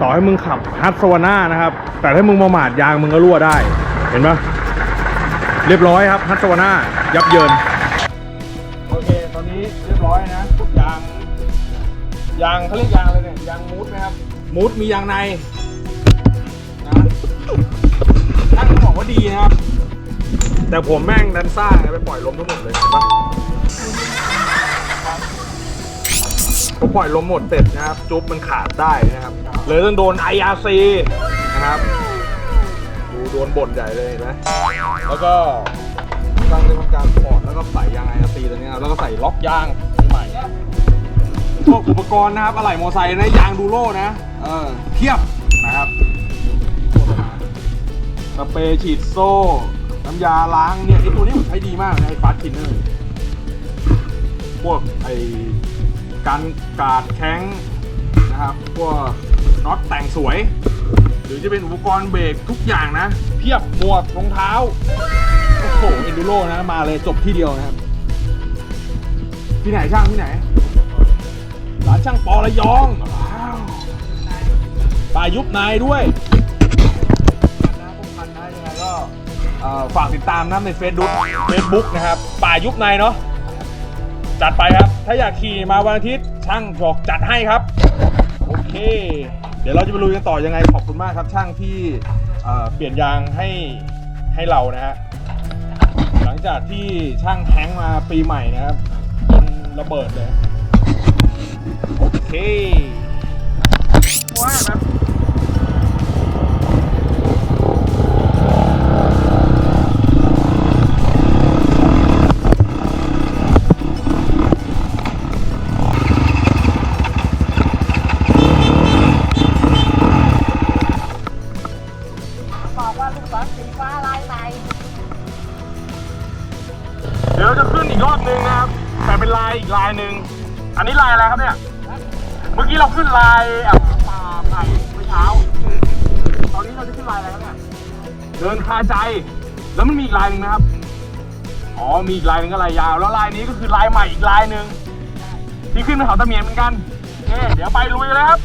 ต่อให้มึงขับฮัตสวาน่านะครับ แต่ถ้ามึงมาหมาดยางมึงก็รั่วได้ เห็นปะเรียบร้อยครับฮัตสวาน่ายับเยิน โอเค ตอนนี้เรียบร้อยนะ ยาง ยางเขาเรียกยางอะไรเนี่ย ยางมูดนะครับ มูดมียางในนะท่านบอกว่าดีนะครับ แต่ผมแม่งดันซ่าไงไปปล่อยลมทั้งหมดเลยเห็นปะ ปล่อยลมหมดเสร็จนะครับ จุ๊บมันขาดได้นะครับ เลยต้องโดน IRC นะครับ ดูโดนบ่นใหญ่เลยเห็นไหมแล้วก็ตั้งเรื่องการถอดแล้วก็ใส่ยาง IRC ตัวนี้ครับแล้วก็ใส่ล็อกยางใหม่พวกอุปกรณ์นะครับอะไหล่มอไซค์นะยางดูโล่นะเออเทียบนะครับสเปรย์ฉีดโซ่ น้ำยาล้างเนี่ยไอตัวนี้ผมใช้ดีมากนะไอฟาสคินเนอร์พวกไอ การกาดแข้งนะครับพวกน็อตแต่งสวย หรือจะเป็นอุปกรณ์เบรกทุกอย่างนะ เพียบหมวกรองเท้า โอ้โหเอนดูโรนะ มาเลยจบที่เดียวนะครับ ที่ไหนช่างที่ไหน ร้านช่างปอระยองว้าวปลายยุบนายด้วยฝากติดตามนะใน Facebook Facebook นะครับป่ายุบนายเนาะ จัดไปครับ ถ้าอยากขี่มาวันอาทิตย์ช่างบอกจัดให้ครับ โอเค เดี๋ยวเราจะไปลุยกันต่อยังไงขอบคุณมากครับช่างที่เอ่อเปลี่ยนยางให้ให้เรานะฮะหลังจากที่ช่างแทงมาปีใหม่นะครับจนระเบิดเลย ยวเราจะขึ้นอีกรอบนึงนะครับ แต่เป็นลายอีกลายหนึ่ง อันนี้ลายอะไรครับเนี่ย เมื่อกี้เราขึ้นลายอะป่าไผ่เมื่อเช้า ตอนนี้เราจะขึ้นลายอะไรครับเนี่ย เดินคาใจ แล้วมันมีอีกลายหนึ่งนะครับ อ๋อ มีอีกลายหนึ่งก็ลายยาว แล้วลายนี้ก็คือลายใหม่อีกลายหนึ่งที่ขึ้นไปเขาตะเมียนเหมือนกันโอเคเดี๋ยวไปลุยเลยครับ